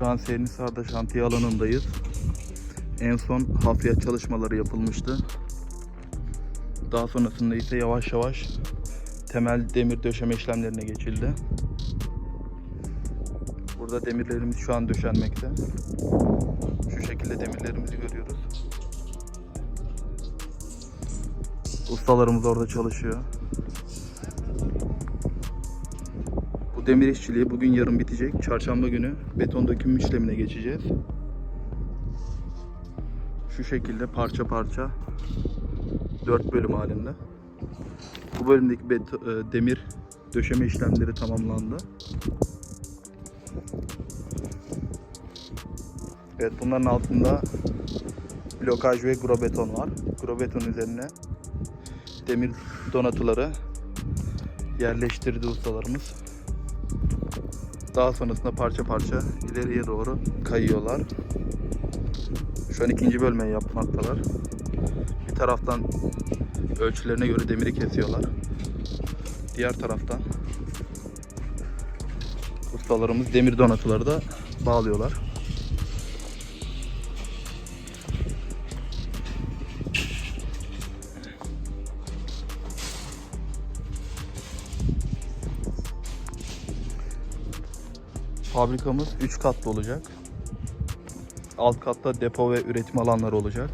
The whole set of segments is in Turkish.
Şu an Serinhisar'da şantiye alanındayız. En son hafriyat çalışmaları yapılmıştı. Daha sonrasında ise yavaş yavaş temel demir döşeme işlemlerine geçildi. Burada demirlerimiz şu an döşenmekte. Şu şekilde demirlerimizi görüyoruz. Ustalarımız orada çalışıyor. Demir işçiliği bugün yarın bitecek. Çarşamba günü beton döküm işlemine geçeceğiz. Şu şekilde parça parça 4 bölüm halinde. Bu bölümdeki beto- e, demir döşeme işlemleri tamamlandı. Evet bunların altında blokaj ve grobeton var. Grobeton üzerine demir donatıları yerleştirdi ustalarımız. Daha sonrasında parça parça ileriye doğru kayıyorlar. Şu an ikinci bölmeyi yapmaktalar. Bir taraftan ölçülerine göre demiri kesiyorlar. Diğer taraftan ustalarımız demir donatıları da bağlıyorlar. Fabrikamız 3 katlı olacak. Alt katta depo ve üretim alanları olacak.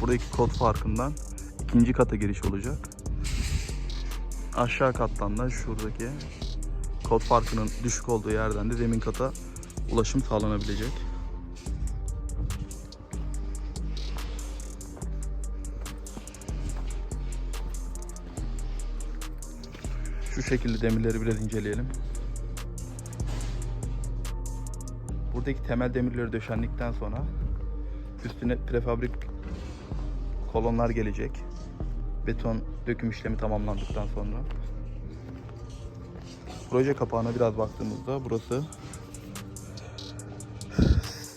Buradaki kod farkından ikinci kata giriş olacak. Aşağı kattan da şuradaki kod farkının düşük olduğu yerden de zemin kata ulaşım sağlanabilecek. Şu şekilde demirleri biraz inceleyelim. Buradaki temel demirleri döşendikten sonra üstüne prefabrik kolonlar gelecek. Beton döküm işlemi tamamlandıktan sonra. Proje kapağına biraz baktığımızda burası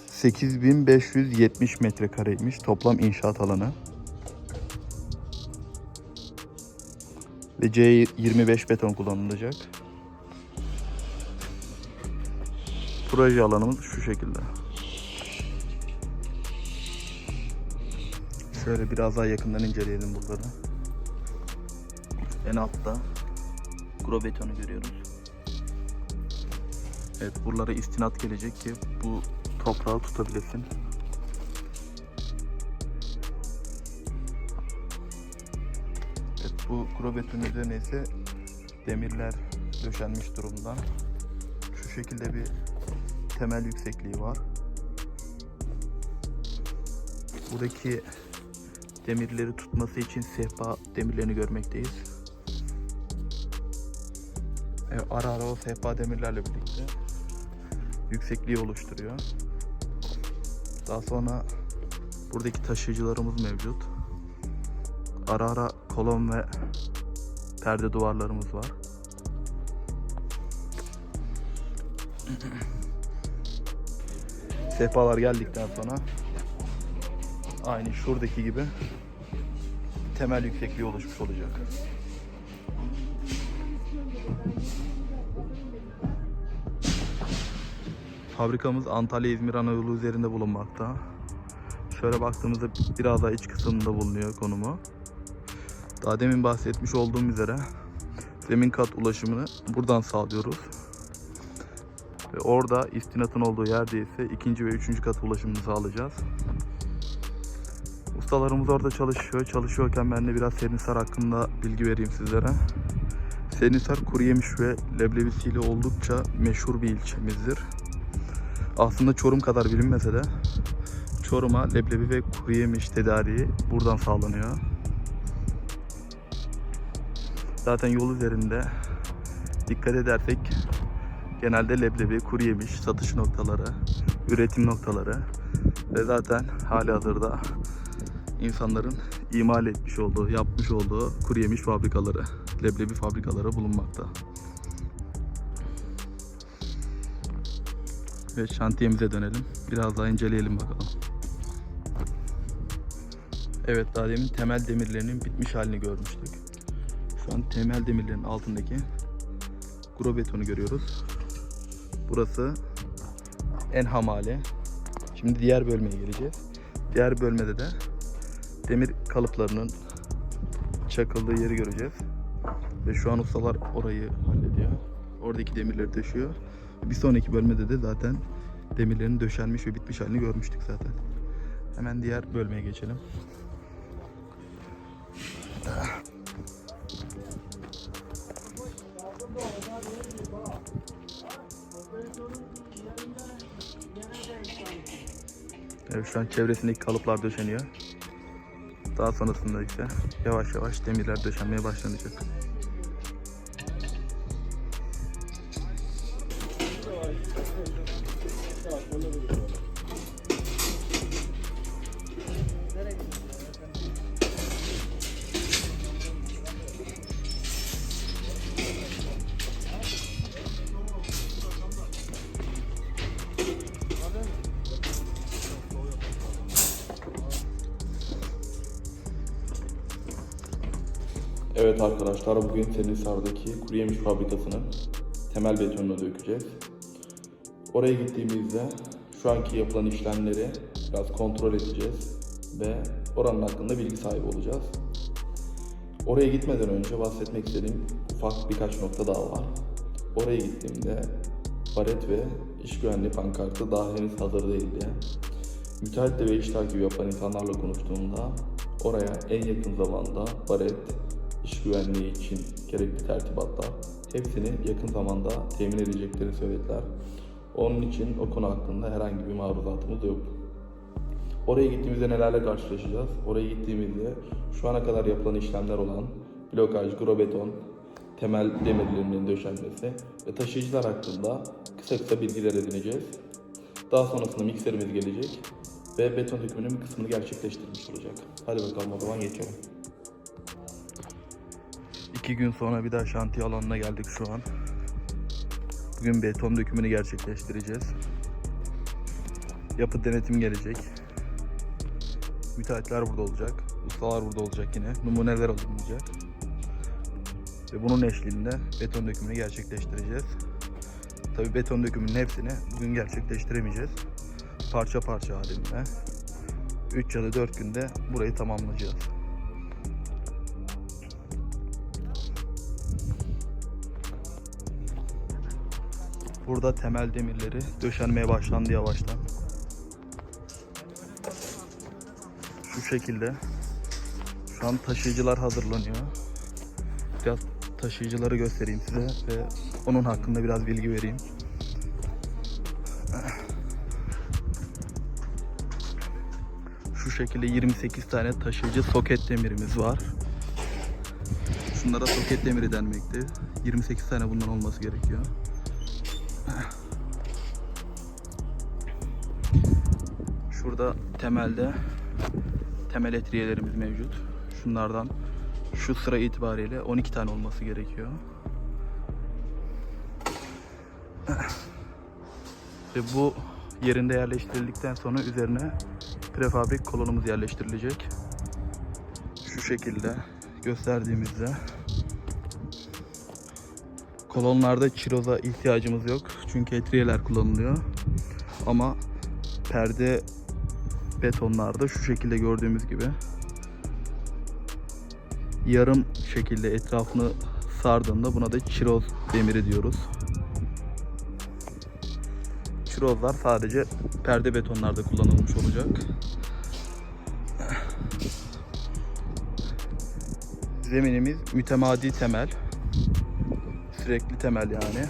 8570 metrekareymiş toplam inşaat alanı. Ve C25 beton kullanılacak. Proje alanımız şu şekilde. Şöyle biraz daha yakından inceleyelim buraları. En altta kuro betonu görüyoruz. Evet buralara istinat gelecek ki bu toprağı tutabilesin. Evet bu kuro beton üzerine ise demirler döşenmiş durumda. Şu şekilde bir temel yüksekliği var. Buradaki demirleri tutması için sehpa demirlerini görmekteyiz. Evet, ara ara o sehpa demirlerle birlikte yüksekliği oluşturuyor. Daha sonra buradaki taşıyıcılarımız mevcut. Ara ara kolon ve perde duvarlarımız var. Sehpalar geldikten sonra aynı şuradaki gibi temel yüksekliği oluşmuş olacak. Fabrikamız Antalya-İzmir Anadolu üzerinde bulunmakta. Şöyle baktığımızda biraz daha iç kısmında bulunuyor konumu. Daha demin bahsetmiş olduğum üzere zemin kat ulaşımını buradan sağlıyoruz. Ve orada istinatın olduğu yerde ise ikinci ve üçüncü kat ulaşımını sağlayacağız. Ustalarımız orada çalışıyor. Çalışıyorken ben de biraz Serinhisar hakkında bilgi vereyim sizlere. Serinhisar kuru yemiş ve leblebisiyle oldukça meşhur bir ilçemizdir. Aslında Çorum kadar bilinmese de Çorum'a leblebi ve kuru yemiş tedariği buradan sağlanıyor. Zaten yol üzerinde dikkat edersek genelde leblebi, kuru yemiş satış noktaları, üretim noktaları ve zaten hali hazırda insanların imal etmiş olduğu, yapmış olduğu kuru yemiş fabrikaları, leblebi fabrikaları bulunmakta. Ve şantiyemize dönelim. Biraz daha inceleyelim bakalım. Evet daha demin temel demirlerinin bitmiş halini görmüştük. Şu an temel demirlerin altındaki gro betonu görüyoruz. Burası en hamali. Şimdi diğer bölmeye geleceğiz. Diğer bölmede de demir kalıplarının çakıldığı yeri göreceğiz. Ve şu an ustalar orayı hallediyor. Oradaki demirleri döşüyor. Bir sonraki bölmede de zaten demirlerin döşenmiş ve bitmiş halini görmüştük zaten. Hemen diğer bölmeye geçelim. Evet şu an çevresindeki kalıplar döşeniyor. Daha sonrasında ise yavaş yavaş demirler döşenmeye başlanacak. Evet arkadaşlar bugün Selisar'daki kuru yemiş fabrikasının temel betonunu dökeceğiz. Oraya gittiğimizde şu anki yapılan işlemleri biraz kontrol edeceğiz ve oranın hakkında bilgi sahibi olacağız. Oraya gitmeden önce bahsetmek istediğim ufak birkaç nokta daha var. Oraya gittiğimde baret ve iş güvenliği pankartı daha henüz hazır değildi. Müteahhitle ve iş takibi yapan insanlarla konuştuğumda oraya en yakın zamanda baret, iş güvenliği için gerekli tertibatlar hepsini yakın zamanda temin edeceklerini söylediler. Onun için o konu hakkında herhangi bir maruzatımız yok. Oraya gittiğimizde nelerle karşılaşacağız? Oraya gittiğimizde şu ana kadar yapılan işlemler olan blokaj, grobeton, temel demirlerinin döşenmesi ve taşıyıcılar hakkında kısa kısa bilgiler edineceğiz. Daha sonrasında mikserimiz gelecek ve beton dökümünün bir kısmını gerçekleştirmiş olacak. Hadi bakalım o zaman geçelim. İki gün sonra bir daha şantiye alanına geldik şu an. Bugün beton dökümünü gerçekleştireceğiz. Yapı denetim gelecek. Müteahhitler burada olacak. Ustalar burada olacak yine. Numuneler alınacak. Ve bunun eşliğinde beton dökümünü gerçekleştireceğiz. Tabi beton dökümünün hepsini bugün gerçekleştiremeyeceğiz. Parça parça halinde. 3 ya da 4 günde burayı tamamlayacağız. Burada temel demirleri döşenmeye başlandı yavaştan. Şu şekilde. Şu an taşıyıcılar hazırlanıyor. Biraz taşıyıcıları göstereyim size ve onun hakkında biraz bilgi vereyim. Şu şekilde 28 tane taşıyıcı soket demirimiz var. Şunlara soket demiri denmekte. 28 tane bundan olması gerekiyor. Şurada temelde temel etriyelerimiz mevcut. Şunlardan şu sıra itibariyle 12 tane olması gerekiyor. Ve bu yerinde yerleştirildikten sonra üzerine prefabrik kolonumuz yerleştirilecek. Şu şekilde gösterdiğimizde kolonlarda çiroza ihtiyacımız yok. Çünkü etriyeler kullanılıyor. Ama perde betonlarda şu şekilde gördüğümüz gibi yarım şekilde etrafını sardığında buna da çiroz demiri diyoruz. Çirozlar sadece perde betonlarda kullanılmış olacak. Zeminimiz mütemadi temel. Sürekli temel yani.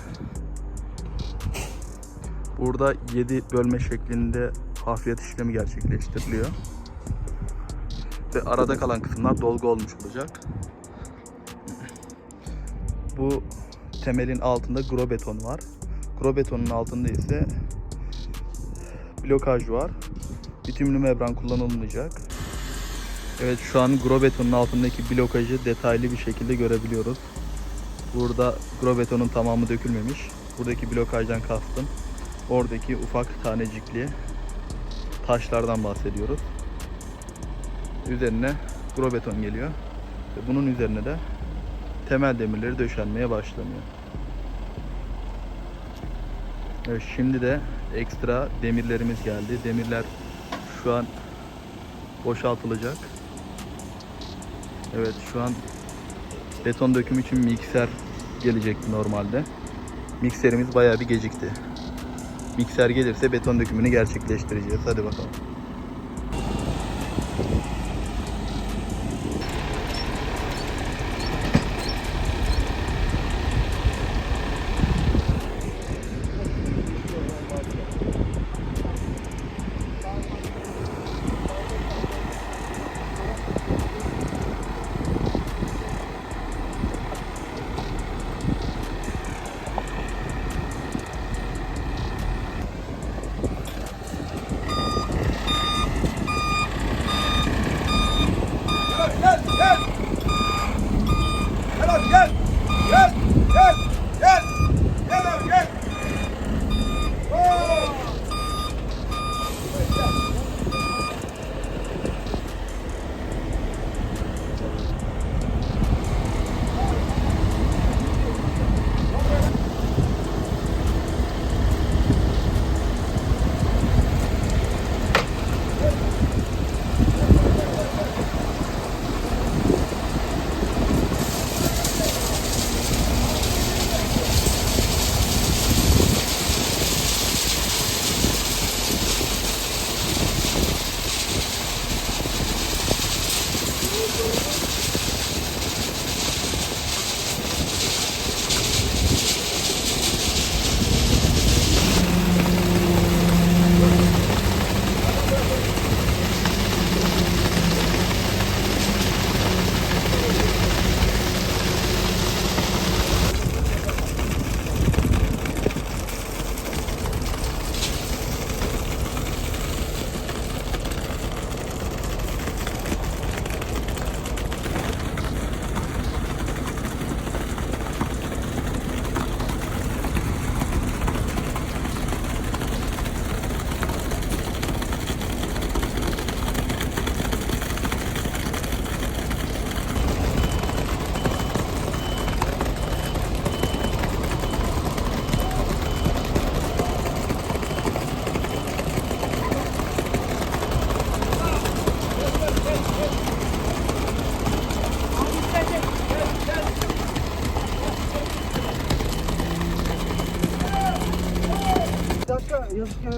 Burada 7 bölme şeklinde hafriyat işlemi gerçekleştiriliyor. Ve arada kalan kısımlar dolgu olmuş olacak. Bu temelin altında grobeton var. Grobetonun altında ise blokaj var. Bitumlu membran kullanılmayacak. Evet şu an grobetonun altındaki blokajı detaylı bir şekilde görebiliyoruz. Burada grobetonun tamamı dökülmemiş. Buradaki blokajdan kastım oradaki ufak tanecikli taşlardan bahsediyoruz. Üzerine grobeton geliyor. Ve bunun üzerine de temel demirleri döşenmeye başlanıyor. Evet, şimdi de ekstra demirlerimiz geldi. Demirler şu an boşaltılacak. Evet şu an beton döküm için mikser gelecekti normalde. Mikserimiz bayağı bir gecikti. Mikser gelirse beton dökümünü gerçekleştireceğiz. Hadi bakalım.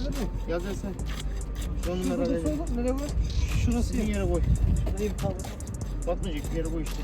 Geldi mi? Yaz ya sen. Son numara solda nereye koy? Şurası yere koy. Nereye bir kaldı? Batmayacak bir yere koy işte.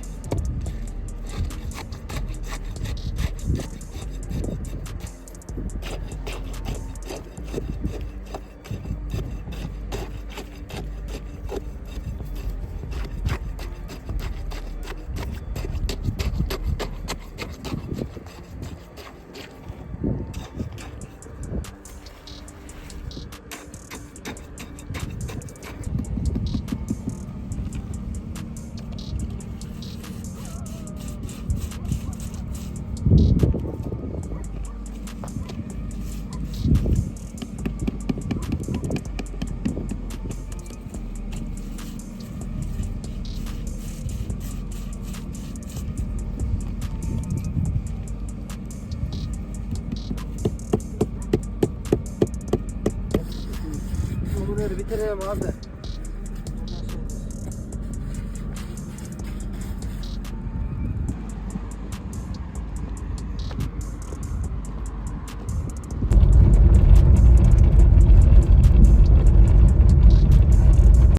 Bitirelim abi.